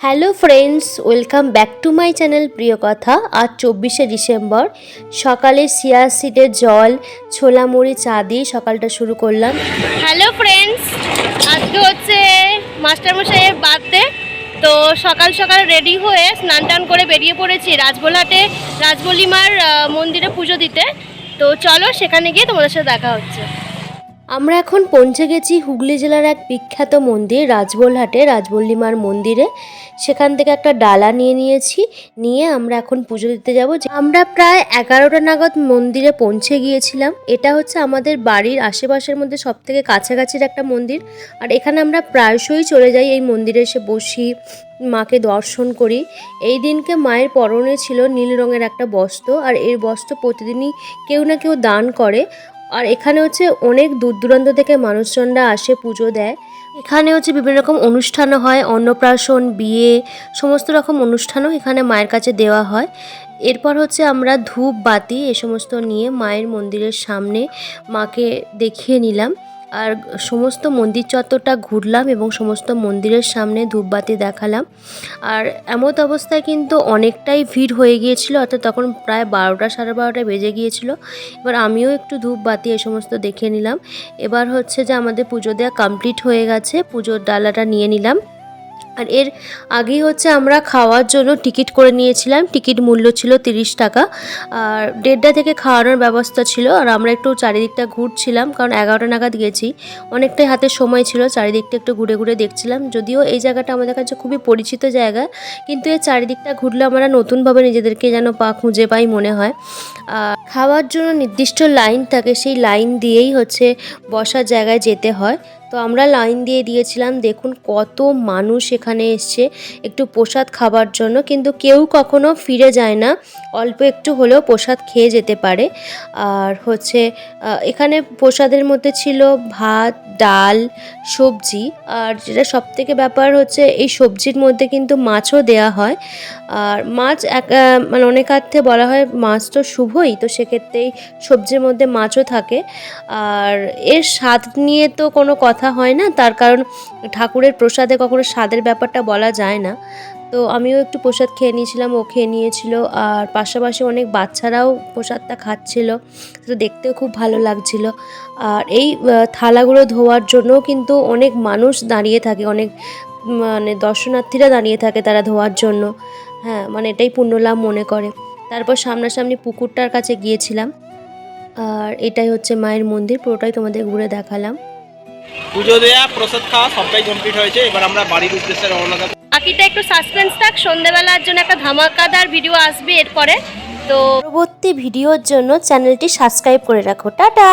Hello friends, welcome back to my channel প্রিয় কথা। আজ চব্বিশে ডিসেম্বর, সকালে সিয়া সিডের জল, ছোলা মুড়ি, চা দিয়ে সকালটা শুরু করলাম। হ্যালো ফ্রেন্ডস, আজকে হচ্ছে মাস্টারমশাইয়ের বার্থডে, তো সকাল সকাল রেডি হয়ে স্নান টান করে বেরিয়ে পড়েছি রাজবোলহাটে রাজবলিমার মন্দিরে পুজো দিতে। তো চলো সেখানে গিয়ে তোমাদের সাথে দেখা হচ্ছে। আমরা এখন পৌঁছে গেছি হুগলি জেলার এক বিখ্যাত মন্দির, রাজবলহাটে, রাজবল্লিমার মন্দিরে। সেখান থেকে একটা ডালা নিয়ে নিয়েছি, নিয়ে আমরা এখন পুজো দিতে যাব। আমরা প্রায় এগারোটা নাগাদ মন্দিরে পৌঁছে গিয়েছিলাম। এটা হচ্ছে আমাদের বাড়ির আশেপাশের মধ্যে সব থেকে কাছাকাছির একটা মন্দির। আর এখানে আমরা প্রায়শই চলে যাই এই মন্দিরে এসে বসি, মাকে দর্শন করি। এই দিনকে মায়ের পরনে ছিল নীল রঙের একটা বস্ত্র। আর এই বস্ত্র প্রতিদিনই কেউ না কেউ দান করে। আর এখানে হচ্ছে অনেক দূর দূরান্ত থেকে মানুষজনরা আসে পুজো দেয়। এখানে হচ্ছে বিভিন্ন রকম অনুষ্ঠানও হয়, অন্নপ্রাশন, বিয়ে, সমস্ত রকম অনুষ্ঠানও এখানে মায়ের কাছে দেওয়া হয়। এরপর হচ্ছে আমরা ধূপ বাতি এ সমস্ত নিয়ে মায়ের মন্দিরের সামনে মাকে দেখিয়ে নিলাম। আর সমস্ত মন্দির চত্বরটা ঘুরলাম এবং সমস্ত মন্দিরের সামনে ধূপবাতি দেখালাম। আর এমত অবস্থায় কিন্তু অনেকটাই ভিড় হয়ে গিয়েছিল, অর্থাৎ তখন প্রায় বারোটা সাড়ে বারোটা বেজে গিয়েছিল। এবার আমিও একটু ধূপবাতি এই সমস্ত দেখে নিলাম। এবার হচ্ছে যে আমাদের পুজো দেওয়া কমপ্লিট হয়ে গেছে, পুজোর ডালাটা নিয়ে নিলাম। আর এর আগেই হচ্ছে আমরা খাওয়ার জন্য টিকিট করে নিয়েছিলাম। টিকিট মূল্য ছিল তিরিশ টাকা। আর দেড়টা থেকে খাওয়ানোর ব্যবস্থা ছিল। আর আমরা একটু চারিদিকটা ঘুরছিলাম, কারণ এগারোটা নাগাদ গেছি। অনেকটাই হাতে সময় ছিল, চারিদিকটা একটু ঘুরে ঘুরে দেখছিলাম। যদিও এই জায়গাটা আমাদের কাছে খুবই পরিচিত জায়গা, কিন্তু এর চারিদিকটা ঘুরলে আমরা নতুনভাবে নিজেদেরকে যেন পা খুঁজে পাই মনে হয়। আর খাওয়ার জন্য নির্দিষ্ট লাইন থাকে, সেই লাইন দিয়েই হচ্ছে বসার জায়গায় যেতে হয়। তো আমরা লাইন দিয়ে দিয়েছিলাম, দেখুন কত মানুষ এখানে এসছে, একটু প্রসাদ খাবার জন্য, কিন্তু কেউ কখনো ফিরে যায় না, অল্প একটু হলেও প্রসাদ খেয়ে যেতে পারে। আর হচ্ছে এখানে প্রসাদের মধ্যে ছিল ভাত, ডাল, সবজি, আর যেটা সবথেকে ব্যাপার হচ্ছে, এই সবজির মধ্যে কিন্তু মাছও দেয়া হয়। আর মাছ এক মানে অনেকার্থে বলা হয় মাছ তো শুভই, তো সেক্ষেত্রেই সবজির মধ্যে মাছও থাকে। আর এর স্বাদ নিয়ে তো কোনো কথা হয় না, তার কারণ ঠাকুরের প্রসাদে কখনো স্বাদের ব্যাপারটা বলা যায় না। তো আমিও একটু প্রসাদ খেয়ে নিয়েছিলাম, ও খেয়ে নিয়েছিল, আর পাশাপাশি অনেক বাচ্চারাও প্রসাদটা খাচ্ছিল, তো দেখতেও খুব ভালো লাগছিল। আর এই থালাগুলো ধোয়ার জন্য কিন্তু অনেক মানুষ দাঁড়িয়ে থাকে, অনেক মানে দর্শনার্থীরা দাঁড়িয়ে থাকে তারা ধোয়ার জন্য। হ্যাঁ মানে এটাই পুণ্যলাভ মনে করে। তারপর সামনাসামনি পুকুরটার কাছে গিয়েছিলাম, আর এটাই হচ্ছে মায়ের মন্দির, পুরোটাই তোমাদের ঘুরে দেখালাম। পুজো দেওয়া প্রসাদ খাওয়া সবটাই কমপ্লিট হয়েছে। এবার আমরা বাড়ির উদ্দেশ্যে রওনা দেবো। বাকিটা একটু সাসপেন্স থাক, সন্ধ্যাবেলার জন্য একটা ধামাকাদার ভিডিও আসবে এরপরে। তো পরবর্তী ভিডিওর জন্য চ্যানেলটি সাবস্ক্রাইব করে রাখো। টাটা!